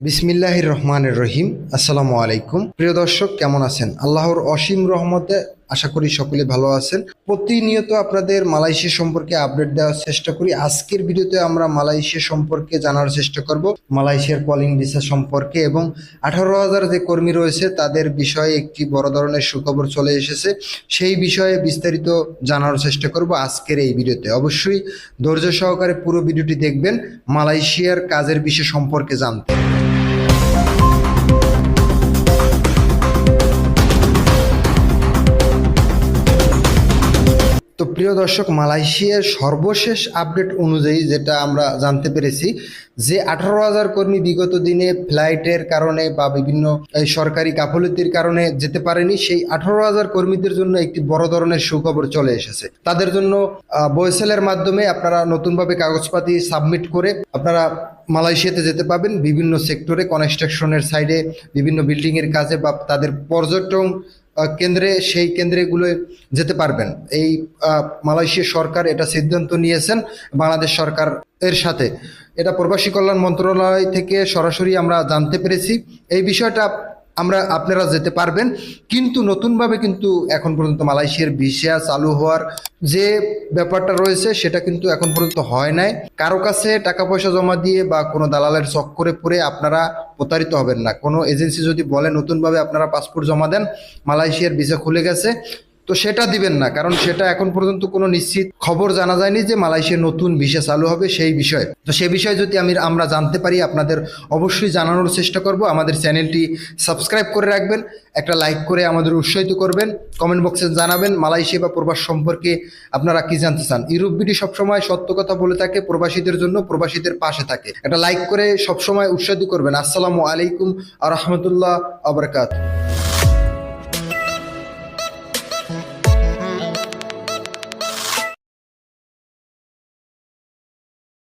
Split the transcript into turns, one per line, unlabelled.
বিসমিল্লাহির রহমানের রহিম। আসসালামু আলাইকুম। প্রিয় দর্শক কেমন আছেন? আল্লাহর অসীম রহমতে আশা করি সকলে ভালো আছেন। প্রতিনিয়ত আপনাদের মালয়েশিয়া সম্পর্কে আপডেট দেওয়ার চেষ্টা করি। আজকের ভিডিওতে আমরা মালয়েশিয়া সম্পর্কে জানার চেষ্টা করব। মালয়েশিয়ার কলিং ভিসা সম্পর্কে এবং আঠারো হাজার যে কর্মী রয়েছে, তাদের বিষয়ে একটি বড় ধরনের সুখবর চলে এসেছে। সেই বিষয়ে বিস্তারিত জানার চেষ্টা করব আজকের এই ভিডিওতে। অবশ্যই ধৈর্য সহকারে পুরো ভিডিওটি দেখবেন। মালয়েশিয়ার কাজের বিষয় সম্পর্কে জানতে। তো প্রিয় দর্শক, মালয়েশিয়ার সর্বশেষ আপডেট অনুযায়ী যেটা আমরা জানতে পেরেছি, যে আঠারো হাজার কর্মী বিগত দিনে ফ্লাইটের কারণে বা বিভিন্ন সরকারি গাফলতির কারণে যেতে পারেনি, সেই আঠারো হাজার কর্মীদের জন্য একটি বড় ধরনের সুখবর চলে এসেছে। তাদের জন্য বয়সেলের মাধ্যমে আপনারা নতুনভাবে কাগজপাতি সাবমিট করে আপনারা মালয়েশিয়াতে যেতে পাবেন বিভিন্ন সেক্টরে, কনস্ট্রাকশনের সাইডে, বিভিন্ন বিল্ডিংয়ের কাজে বা তাদের পর্যটন কেন্দ্রে, সেই কেন্দ্রেগুলোয় যেতে পারবেন। এই মালয়েশিয়া সরকার এটা সিদ্ধান্ত নিয়েছেন, বাংলাদেশ সরকার এর সাথে। এটা প্রবাসী কল্যাণ মন্ত্রণালয় থেকে সরাসরি আমরা জানতে পেরেছি। এই বিষয়টা আমরা আপনারা যেতে পারবেন। কিন্তু নতুনভাবে কিন্তু এখন পর্যন্ত মালয়েশিয়ার ভিসা চালু হওয়ার যে ব্যাপারটা রয়েছে, সেটা কিন্তু এখন পর্যন্ত হয় নাই। কারও কাছে টাকা পয়সা জমা দিয়ে বা কোনো দালালের চক্করে পড়ে আপনারা প্রতারিত হবেন না। কোনো এজেন্সি যদি বলে নতুনভাবে আপনারা পাসপোর্ট জমা দেন, মালয়েশিয়ার ভিসা খুলে গেছে। তো সেটা দিবেন না, কারণ সেটা এখন পর্যন্ত কোনো নিশ্চিত খবর জানা যায়নি যে মালয়েশিয়ার নতুন ভিসা চালু হবে সেই বিষয়ে। তো সে বিষয়ে যদি আমি, আমরা জানতে পারি, আপনাদের অবশ্যই জানানোর চেষ্টা করব। আমাদের চ্যানেলটি সাবস্ক্রাইব করে রাখবেন, একটা লাইক করে আমাদের উৎসাহিত করবেন, কমেন্ট বক্সে জানাবেন মালয়েশিয়া বা প্রবাস সম্পর্কে আপনারা কি জানতে চান। ইউরোপ বিডি সবসময় সত্য কথা বলে থাকে, প্রবাসীদের জন্য প্রবাসীদের পাশে থাকে। একটা লাইক করে সবসময় উৎসাহিত করবেন। আসসালামু আলাইকুম আ রহমতুল্লাহ আবরকাত।